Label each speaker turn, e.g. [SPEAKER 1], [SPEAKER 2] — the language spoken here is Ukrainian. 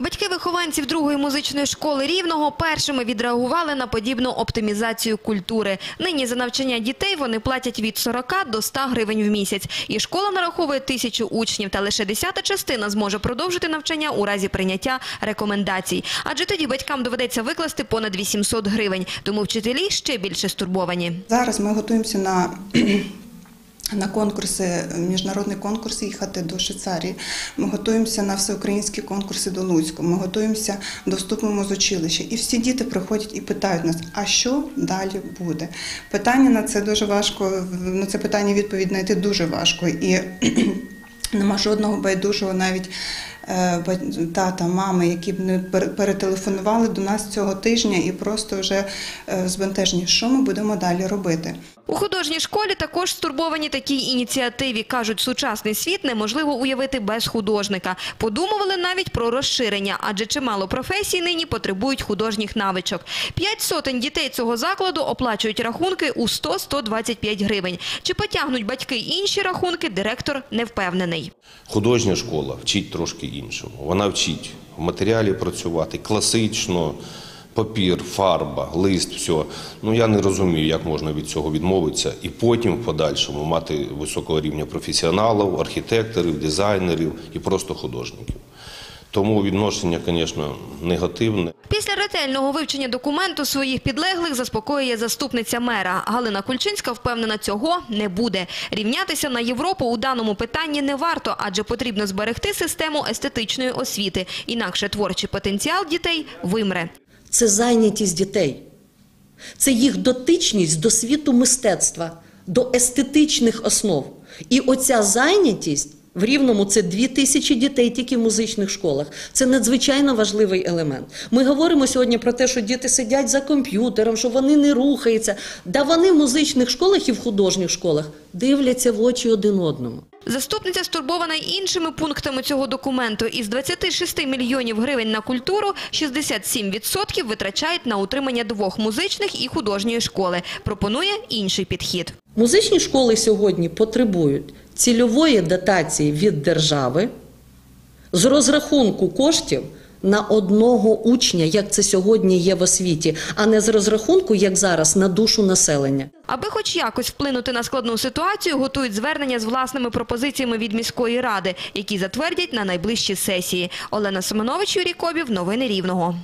[SPEAKER 1] Батьки вихованців другої музичної школи Рівного першими відреагували на подібну оптимізацію культури. Нині за навчання дітей вони платять від 40 до 100 гривень в місяць. І школа нараховує тисячу учнів, та лише десята частина зможе продовжити навчання у разі прийняття рекомендацій. Адже тоді батькам доведеться викласти понад 800 гривень. Тому вчителі ще більше стурбовані.
[SPEAKER 2] Зараз ми готуємося на, на конкурси, міжнародний конкурс їхати до Швейцарії. Ми готуємося на всеукраїнські конкурси до Луцьку. Ми готуємося до вступу в музучилище. І всі діти приходять і питають нас, а що далі буде? Питання на це дуже важко, на це питання відповідь знайти дуже важко. І Нема жодного байдужого навіть е, тата, мами, які б не пер- перетелефонували до нас цього тижня і просто вже е, збентежені, що ми будемо далі робити.
[SPEAKER 1] У художній школі також стурбовані такій ініціативі. Кажуть, сучасний світ неможливо уявити без художника. Подумували навіть про розширення, адже чимало професій нині потребують художніх навичок. П'ять сотень дітей цього закладу оплачують рахунки у 100-125 гривень. Чи потягнуть батьки інші рахунки, директор не впевнений.
[SPEAKER 3] Художня школа вчить трошки іншому. Вона вчить в матеріалі працювати класично, папір, фарба, лист, все. Ну я не розумію, як можна від цього відмовитися і потім в подальшому мати високого рівня професіоналів, архітекторів, дизайнерів і просто художників. Тому відношення, звісно, негативне.
[SPEAKER 1] Після ретельного вивчення документу своїх підлеглих заспокоює заступниця мера. Галина Кульчинська впевнена, цього не буде. Рівнятися на Європу у даному питанні не варто, адже потрібно зберегти систему естетичної освіти. Інакше творчий потенціал дітей вимре.
[SPEAKER 4] Це зайнятість дітей, це їх дотичність до світу мистецтва, до естетичних основ. І оця зайнятість в рівному це дві тисячі дітей тільки в музичних школах. Це надзвичайно важливий елемент. Ми говоримо сьогодні про те, що діти сидять за комп'ютером, що вони не рухаються. Да вони в музичних школах і в художніх школах дивляться в очі один одному.
[SPEAKER 1] Заступниця стурбована й іншими пунктами цього документу. Із 26 мільйонів гривень на культуру 67% витрачають на утримання двох музичних і художньої школи. Пропонує інший підхід.
[SPEAKER 4] Музичні школи сьогодні потребують цільової дотації від держави з розрахунку коштів на одного учня, як це сьогодні є в освіті, а не з розрахунку, як зараз, на душу населення.
[SPEAKER 1] Аби хоч якось вплинути на складну ситуацію, готують звернення з власними пропозиціями від міської ради, які затвердять на найближчі сесії. Олена Семенович, Юрій Кобів. Новини Рівного.